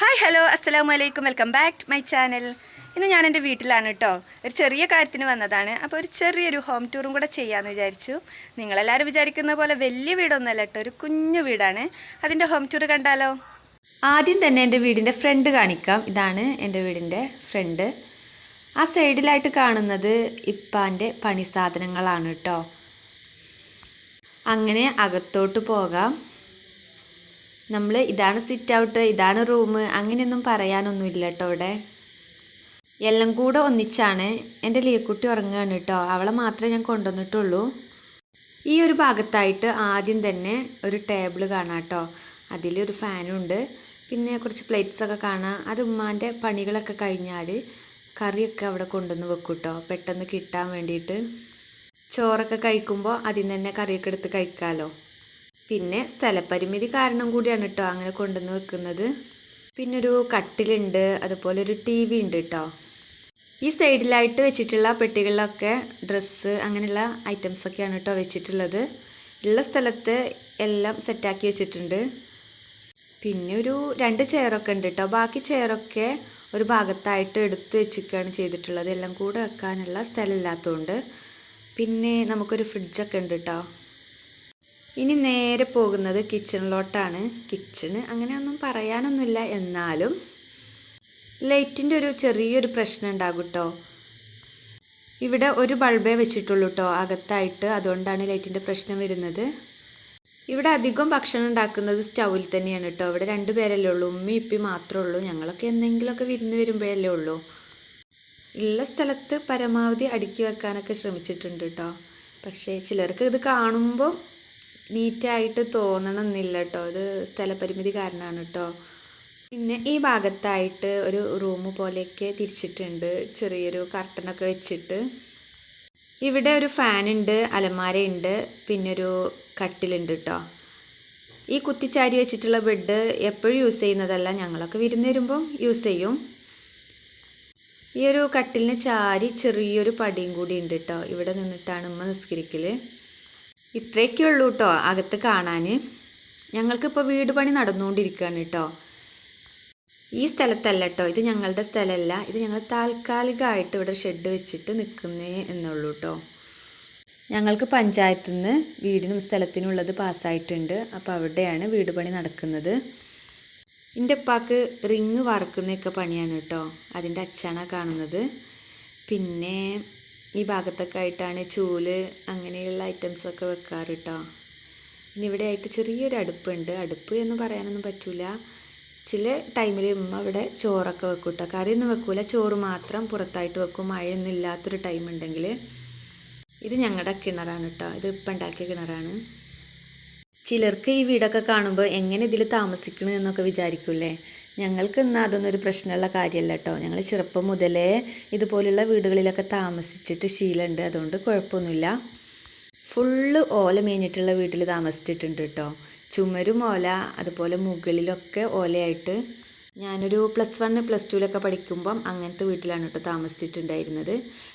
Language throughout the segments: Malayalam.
ഹായ് ഹലോ അസ്സലാമു അലൈക്കും welcome back to my channel ഇന്ന് ഞാൻ എന്റെ വീട്ടിലാണ് കേട്ടോ ഒരു ചെറിയ കാര്യത്തിന് വന്നതാണ്. അപ്പോൾ ഒരു ചെറിയൊരു ഹോം ടൂറും കൂടെ ചെയ്യാമെന്ന് വിചാരിച്ചു. നിങ്ങളെല്ലാവരും വിചാരിക്കുന്ന പോലെ വലിയ വീടൊന്നുമല്ല കേട്ടോ ഒരു കുഞ്ഞു വീടാണ്. അതിന്റെ ഹോം ടൂർ കണ്ടാലോ? ആദ്യം തന്നെ എന്റെ വീടിന്റെ ഫ്രണ്ട് കാണിക്കാം. ഇതാണ് എന്റെ വീടിന്റെ ഫ്രണ്ട് ആ സൈഡിലായിട്ട് കാണുന്നത് ഇപ്പാന്റെ പണി സാധനങ്ങളാണ് കേട്ടോ അങ്ങനെ അകത്തോട്ട് പോകാം. നമ്മൾ ഇതാണ് സിറ്റ് ഔട്ട് ഇതാണ് റൂം അങ്ങനെയൊന്നും പറയാനൊന്നുമില്ല കേട്ടോ ഇവിടെ. എല്ലാം കൂടെ ഒന്നിച്ചാണ് എന്റെ ലീക്കുട്ടി ഉറങ്ങുകയാണ് കേട്ടോ. അവളെ മാത്രമേ ഞാൻ കൊണ്ടുവന്നിട്ടുള്ളൂ. ഈ ഒരു ഭാഗത്തായിട്ട് ആദ്യം തന്നെ ഒരു ടേബിൾ കാണാം കേട്ടോ. അതിലൊരു ഫാനുണ്ട് പിന്നെ കുറച്ച് പ്ലേറ്റ്സ് ഒക്കെ കാണാം. അത് ഉമ്മാന്റെ പണികളൊക്കെ കഴിഞ്ഞാൽ കറിയൊക്കെ അവിടെ കൊണ്ടുവന്ന് വെക്കും കേട്ടോ. പെട്ടെന്ന് കിട്ടാൻ വേണ്ടിയിട്ട്. ചോറൊക്കെ കഴിക്കുമ്പോൾ അതിൽ നിന്ന് തന്നെ കറിയൊക്കെ എടുത്ത് കഴിക്കാമല്ലോ പിന്നെ സ്ഥലപരിമിതി കാരണം കൂടിയാണ് കേട്ടോ അങ്ങനെ കൊണ്ടുവന്ന് വെക്കുന്നത്. പിന്നെ ഒരു കട്ടിലുണ്ട് അതുപോലെ ഒരു ടി വി ഉണ്ട് കേട്ടോ ഈ സൈഡിലായിട്ട് വെച്ചിട്ടുള്ള പെട്ടികളിലൊക്കെ ഡ്രസ്സ് അങ്ങനെയുള്ള ഐറ്റംസൊക്കെയാണ് കേട്ടോ വെച്ചിട്ടുള്ളത്. ഉള്ള സ്ഥലത്ത് എല്ലാം സെറ്റാക്കി വെച്ചിട്ടുണ്ട്. പിന്നെ ഒരു രണ്ട് ചെയറൊക്കെ ഉണ്ട് കേട്ടോ ബാക്കി ചെയറൊക്കെ ഒരു ഭാഗത്തായിട്ട് എടുത്ത് വെച്ചിരിക്കുകയാണ് ചെയ്തിട്ടുള്ളത്. എല്ലാം കൂടെ വെക്കാനുള്ള സ്ഥലമില്ലാത്തതുകൊണ്ട് പിന്നെ നമുക്കൊരു ഫ്രിഡ്ജൊക്കെ ഉണ്ട് കേട്ടോ ഇനി നേരെ പോകുന്നത് കിച്ചണിലോട്ടാണ്. കിച്ചണ് അങ്ങനെയൊന്നും പറയാനൊന്നുമില്ല. എന്നാലും ലൈറ്റിന്റെ ഒരു ചെറിയൊരു പ്രശ്നം ഉണ്ടാകും കേട്ടോ ഇവിടെ ഒരു ബൾബേ വെച്ചിട്ടുള്ളൂ കേട്ടോ അകത്തായിട്ട് അതുകൊണ്ടാണ് ലൈറ്റിന്റെ പ്രശ്നം വരുന്നത്. ഇവിടെ അധികം ഭക്ഷണം ഉണ്ടാക്കുന്നത് സ്റ്റൗവിൽ തന്നെയാണ് കേട്ടോ ഇവിടെ രണ്ട് പേരല്ലേ ഉള്ളൂ. ഉമ്മി ഇപ്പി മാത്രമേ ഉള്ളൂ. ഞങ്ങളൊക്കെ എന്തെങ്കിലുമൊക്കെ വിരുന്ന് വരുമ്പോഴല്ലേ ഉള്ളൂ. ഉള്ള സ്ഥലത്ത് പരമാവധി അടുക്കി വെക്കാനൊക്കെ ശ്രമിച്ചിട്ടുണ്ട് കേട്ടോ പക്ഷേ ചിലർക്ക് ഇത് കാണുമ്പോൾ നീറ്റായിട്ട് തോന്നണമെന്നില്ല കേട്ടോ അത് സ്ഥലപരിമിതി കാരണമാണ് കേട്ടോ പിന്നെ ഈ ഭാഗത്തായിട്ട് ഒരു റൂം പോലെയൊക്കെ തിരിച്ചിട്ടുണ്ട്. ചെറിയൊരു കർട്ടനൊക്കെ വെച്ചിട്ട്. ഇവിടെ ഒരു ഫാനുണ്ട് അലമാരയുണ്ട് പിന്നെ ഒരു കട്ടിലുണ്ട് കേട്ടോ ഈ കുത്തിച്ചാരി വെച്ചിട്ടുള്ള ബെഡ് എപ്പോഴും യൂസ് ചെയ്യുന്നതല്ല. ഞങ്ങളൊക്കെ വിരുന്ന് വരുമ്പം യൂസ് ചെയ്യും. ഈ ഒരു കട്ടിലിന് ചാരി ചെറിയൊരു പടിയും കൂടി ഉണ്ട് കേട്ടോ ഇവിടെ നിന്നിട്ടാണ് ഉമ്മ നിസ്കരിക്കൽ ഇത്രയൊക്കെ ഉള്ളൂ കേട്ടോ അകത്ത് കാണാൻ ഞങ്ങൾക്കിപ്പോൾ വീട് പണി നടന്നുകൊണ്ടിരിക്കുകയാണ് കേട്ടോ ഈ സ്ഥലത്തല്ല കേട്ടോ ഇത് ഞങ്ങളുടെ സ്ഥലമല്ല ഇത് ഞങ്ങൾ താൽക്കാലികമായിട്ട് ഇവിടെ ഷെഡ് വെച്ചിട്ട് നിൽക്കുന്നേ എന്നുള്ളൂ കേട്ടോ ഞങ്ങൾക്ക് പഞ്ചായത്തിൽ നിന്ന് വീടിനും സ്ഥലത്തിനും ഉള്ളത് പാസ്സായിട്ടുണ്ട് അപ്പോൾ അവിടെയാണ് വീട് പണി നടക്കുന്നത്. എന്റെ ഉപ്പാക്ക് റിങ് വറക്കുന്നൊക്കെ പണിയാണ് കേട്ടോ അതിന്റെ അച്ചാണ് കാണുന്നത്. പിന്നെ ഈ ഭാഗത്തൊക്കെ ആയിട്ടാണ് ചൂൽ അങ്ങനെയുള്ള ഐറ്റംസൊക്കെ വെക്കാറ് കേട്ടോ ഇനി ഇവിടെ ആയിട്ട് ചെറിയൊരു അടുപ്പുണ്ട്. അടുപ്പ് എന്ന് പറയാനൊന്നും പറ്റില്ല ചില ടൈമിൽ ഉമ്മ ഇവിടെ ചോറൊക്കെ വെക്കും കേട്ടോ കറിയൊന്നും വെക്കൂല. ചോറ് മാത്രം പുറത്തായിട്ട് വെക്കും. മഴയൊന്നും ഇല്ലാത്തൊരു ടൈം ഉണ്ടെങ്കിൽ ഇത് ഞങ്ങളുടെ കിണറാണ് കേട്ടോ ഇത് ഇപ്പം ഉണ്ടാക്കിയ കിണറാണ്. ചിലർക്ക് ഈ വീടൊക്കെ കാണുമ്പോൾ എങ്ങനെ ഇതിൽ താമസിക്കണമെന്നൊക്കെ വിചാരിക്കൂലേ ഞങ്ങൾക്ക് ഇന്ന് അതൊന്നും ഒരു പ്രശ്നമുള്ള കാര്യമല്ല കേട്ടോ. ഞങ്ങൾ ചെറുപ്പം മുതലേ ഇതുപോലുള്ള വീടുകളിലൊക്കെ താമസിച്ചിട്ട് ശീലമുണ്ട്. അതുകൊണ്ട് കുഴപ്പമൊന്നുമില്ല. ഫുള്ള് ഓല മേഞ്ഞിട്ടുള്ള വീട്ടിൽ താമസിച്ചിട്ടുണ്ട് കേട്ടോ. ചുമരും ഓല അതുപോലെ മുകളിലൊക്കെ ഓലയായിട്ട് ഞാനൊരു പ്ലസ് വൺ പ്ലസ് ടുവിലൊക്കെ പഠിക്കുമ്പം അങ്ങനത്തെ വീട്ടിലാണ് കേട്ടോ താമസിച്ചിട്ടുണ്ടായിരുന്നത്.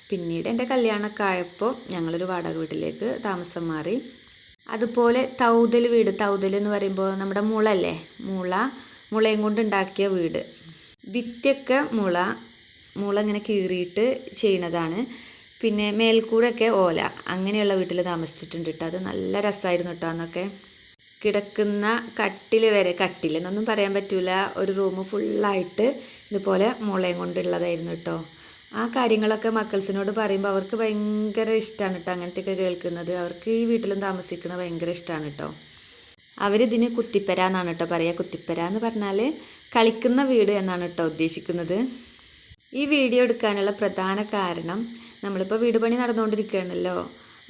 പിന്നീട് എന്റെ കല്യാണമൊക്കെ ആയപ്പോൾ ഞങ്ങളൊരു വാടക വീട്ടിലേക്ക് താമസം മാറി. അതുപോലെ തൗതൽ വീട് തൗതൽ എന്ന് പറയുമ്പോൾ നമ്മുടെ മുളല്ലേ മുള. മുളയും കൊണ്ട് ഉണ്ടാക്കിയ വീട്. ഭിത്തിയൊക്കെ മുള മുള ഇങ്ങനെ കീറിയിട്ട് ചെയ്യണതാണ്. പിന്നെ മേൽക്കൂരൊക്കെ ഓല അങ്ങനെയുള്ള വീട്ടിൽ താമസിച്ചിട്ടുണ്ട് കേട്ടോ അത് നല്ല രസമായിരുന്നു കേട്ടോ അന്നൊക്കെ. കിടക്കുന്ന കട്ടിൽ വരെ കട്ടിൽ എന്നൊന്നും പറയാൻ പറ്റില്ല ഒരു റൂം ഫുള്ളായിട്ട് ഇതുപോലെ മുളയും കൊണ്ടുള്ളതായിരുന്നു കേട്ടോ ആ കാര്യങ്ങളൊക്കെ മക്കൾസിനോട് പറയുമ്പോൾ അവർക്ക് ഭയങ്കര ഇഷ്ടമാണ് കേട്ടോ അങ്ങനത്തെയൊക്കെ കേൾക്കുന്നത്. അവർക്ക് ഈ വീട്ടിലും താമസിക്കുന്നത് ഭയങ്കര ഇഷ്ടമാണ് കേട്ടോ അവരിതിന് കുത്തിപ്പര എന്നാണ് കേട്ടോ പറയുക കുത്തിപ്പര എന്ന് പറഞ്ഞാൽ കളിക്കുന്ന വീട് എന്നാണ് കേട്ടോ ഉദ്ദേശിക്കുന്നത്. ഈ വീഡിയോ എടുക്കാനുള്ള പ്രധാന കാരണം നമ്മളിപ്പോൾ വീട് പണി നടന്നുകൊണ്ടിരിക്കുകയാണല്ലോ.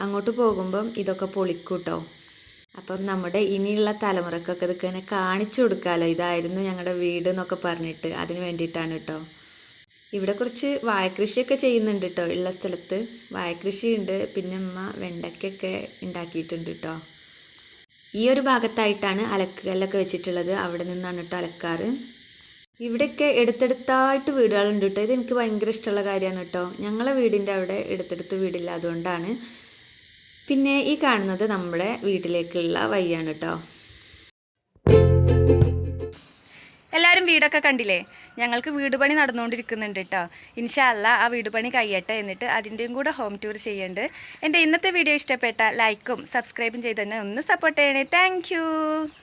അങ്ങോട്ട് പോകുമ്പം ഇതൊക്കെ പൊളിക്കൂട്ടോ. കേട്ടോ അപ്പം നമ്മുടെ ഇനിയുള്ള തലമുറക്കൊക്കെ ഇതൊക്കെ തന്നെ കാണിച്ചു കൊടുക്കാമല്ലോ ഇതായിരുന്നു ഞങ്ങളുടെ വീട് എന്നൊക്കെ പറഞ്ഞിട്ട് അതിന് വേണ്ടിയിട്ടാണ് കേട്ടോ. ഇവിടെ കുറച്ച് വാഴക്കൃഷിയൊക്കെ ചെയ്യുന്നുണ്ട് കേട്ടോ ഉള്ള സ്ഥലത്ത്. വാഴക്കൃഷിയുണ്ട്. പിന്നെ അമ്മ വെണ്ടയ്ക്കൊക്കെ ഉണ്ടാക്കിയിട്ടുണ്ട് കേട്ടോ. ഈ ഒരു ഭാഗത്തായിട്ടാണ് അലക്കുകല്ലൊക്കെ വെച്ചിട്ടുള്ളത്. അവിടെ നിന്നാണ് കേട്ടോ അലക്കാറ്. ഇവിടെയൊക്കെ എടുത്തെടുത്തായിട്ട് വീടുകളുണ്ട് കേട്ടോ ഇത് എനിക്ക് ഭയങ്കര ഇഷ്ടമുള്ള കാര്യമാണ് കേട്ടോ ഞങ്ങളെ വീടിന്റെ അവിടെ എടുത്തെടുത്ത് വീടില്ല അതുകൊണ്ടാണ് പിന്നെ ഈ കാണുന്നത് നമ്മുടെ വീട്ടിലേക്കുള്ള വഴിയാണ് കേട്ടോ എല്ലാവരും വീടൊക്കെ കണ്ടില്ലേ? ഞങ്ങൾക്ക് വീട് പണി നടന്നുകൊണ്ടിരിക്കുന്നുണ്ട് കേട്ടോ ഇൻഷാല്ല ആ വീട് പണി കഴിയട്ടെ എന്നിട്ട് അതിന്റെയും കൂടെ ഹോം ടൂർ ചെയ്യുന്നുണ്ട് എന്റെ ഇന്നത്തെ വീഡിയോ ഇഷ്ടപ്പെട്ട ലൈക്കും സബ്സ്ക്രൈബും ചെയ്ത് തന്നെ ഒന്ന് സപ്പോർട്ട് ചെയ്യണേ. താങ്ക്